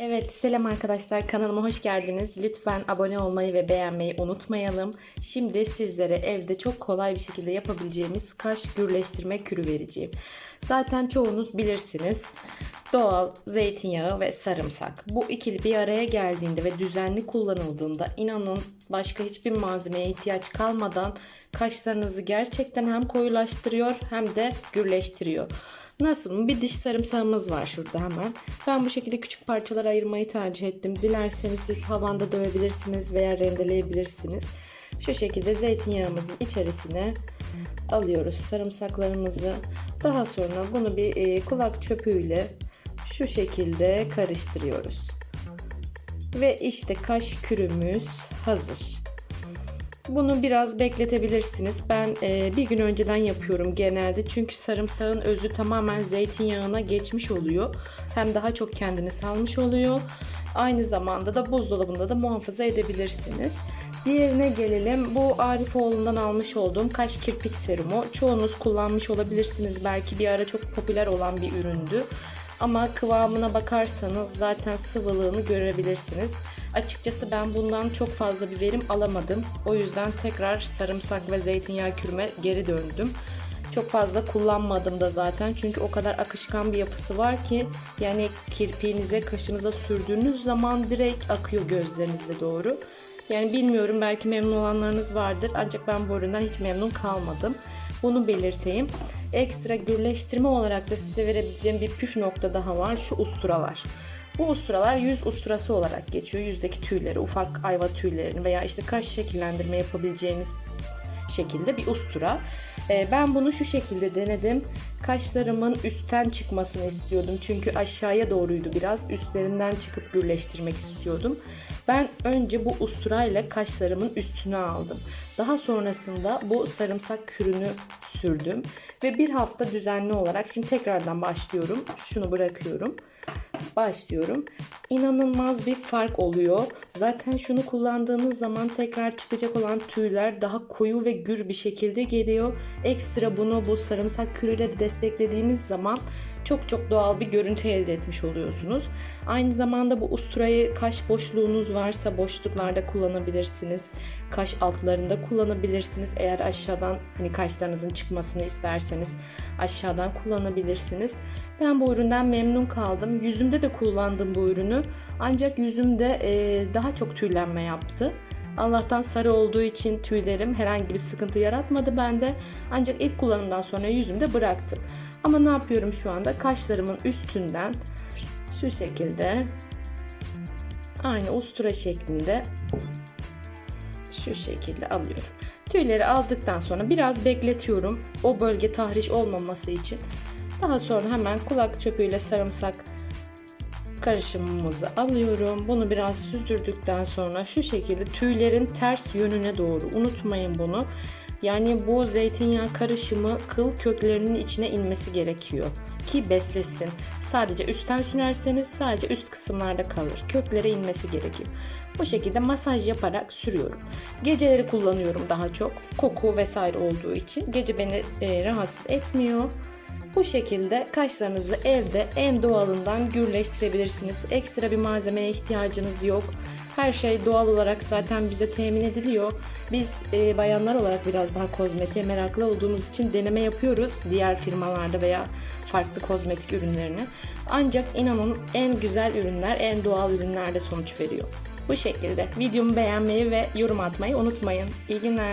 Evet selam arkadaşlar kanalıma hoş geldiniz. Lütfen abone olmayı ve beğenmeyi unutmayalım. Şimdi sizlere evde çok kolay bir şekilde yapabileceğimiz kaş gürleştirme kürü vereceğim. Zaten çoğunuz bilirsiniz. Doğal zeytinyağı ve sarımsak. Bu ikili bir araya geldiğinde ve düzenli kullanıldığında inanın başka hiçbir malzemeye ihtiyaç kalmadan kaşlarınızı gerçekten hem koyulaştırıyor hem de gürleştiriyor. Nasıl mı? Bir diş sarımsağımız var şurada hemen. Ben bu şekilde küçük parçalara ayırmayı tercih ettim. Dilerseniz siz havanda dövebilirsiniz veya rendeleyebilirsiniz. Şu şekilde zeytinyağımızın içerisine alıyoruz sarımsaklarımızı. Daha sonra bunu bir e, kulak çöpüyle şu şekilde karıştırıyoruz. Ve işte kaş kürümüz hazır. Bunu biraz bekletebilirsiniz. Ben e, bir gün önceden yapıyorum genelde. Çünkü sarımsağın özü tamamen zeytinyağına geçmiş oluyor. Hem daha çok kendini salmış oluyor. Aynı zamanda da buzdolabında da muhafaza edebilirsiniz. Diğerine gelelim. Bu Arifoğlu'ndan almış olduğum kaş kirpik serumu. Çoğunuz kullanmış olabilirsiniz. Belki bir ara çok popüler olan bir üründü. Ama kıvamına bakarsanız zaten sıvılığını görebilirsiniz. Açıkçası ben bundan çok fazla bir verim alamadım. O yüzden tekrar sarımsak ve zeytinyağı kürüme geri döndüm. Çok fazla kullanmadım da zaten çünkü o kadar akışkan bir yapısı var ki yani kirpiğinize kaşınıza sürdüğünüz zaman direkt akıyor gözlerinize doğru. Yani bilmiyorum belki memnun olanlarınız vardır ancak ben bu üründen hiç memnun kalmadım. Bunu belirteyim. Ekstra gürleştirme olarak da size verebileceğim bir püf nokta daha var. Şu usturalar. Bu usturalar yüz usturası olarak geçiyor. Yüzdeki tüyleri, ufak ayva tüylerini veya işte kaş şekillendirme yapabileceğiniz şekilde bir ustura. Ee, ben bunu şu şekilde denedim. Kaşlarımın üstten çıkmasını istiyordum. Çünkü aşağıya doğruydu biraz. Üstlerinden çıkıp gürleştirmek istiyordum. Ben önce bu usturayla kaşlarımın üstüne aldım. Daha sonrasında bu sarımsak kürünü sürdüm. Ve bir hafta düzenli olarak şimdi tekrardan başlıyorum. Şunu bırakıyorum başlıyorum. İnanılmaz bir fark oluyor. Zaten şunu kullandığınız zaman tekrar çıkacak olan tüyler daha koyu ve gür bir şekilde geliyor. Ekstra bunu bu sarımsak kürüyle de desteklediğiniz zaman çok çok doğal bir görüntü elde etmiş oluyorsunuz. Aynı zamanda bu usturayı kaş boşluğunuz varsa boşluklarda kullanabilirsiniz. Kaş altlarında kullanabilirsiniz. Eğer aşağıdan hani kaşlarınızın çıkmasını isterseniz aşağıdan kullanabilirsiniz. Ben bu üründen memnun kaldım. Yüzümde de kullandım bu ürünü. Ancak yüzümde daha çok tüylenme yaptı. Allah'tan sarı olduğu için tüylerim herhangi bir sıkıntı yaratmadı bende. Ancak ilk kullanımdan sonra yüzümde bıraktım. Ama ne yapıyorum şu anda? Kaşlarımın üstünden şu şekilde aynı ustura şeklinde şu şekilde alıyorum. Tüyleri aldıktan sonra biraz bekletiyorum. O bölge tahriş olmaması için. Daha sonra hemen kulak çöpüyle sarımsak karışımımızı alıyorum. Bunu biraz süzdürdükten sonra şu şekilde tüylerin ters yönüne doğru unutmayın bunu. Yani bu zeytinyağı karışımı kıl köklerinin içine inmesi gerekiyor ki beslesin. Sadece üstten sürerseniz sadece üst kısımlarda kalır. Köklere inmesi gerekiyor. Bu şekilde masaj yaparak sürüyorum. Geceleri kullanıyorum daha çok. Koku vesaire olduğu için. Gece beni e, rahatsız etmiyor. Bu şekilde kaşlarınızı evde en doğalından gürleştirebilirsiniz. Ekstra bir malzemeye ihtiyacınız yok. Her şey doğal olarak zaten bize temin ediliyor. Biz e, bayanlar olarak biraz daha kozmetiğe meraklı olduğumuz için deneme yapıyoruz diğer firmalarda veya farklı kozmetik ürünlerini. Ancak inanın en güzel ürünler, en doğal ürünlerde sonuç veriyor. Bu şekilde videomu beğenmeyi ve yorum atmayı unutmayın. İyi günler.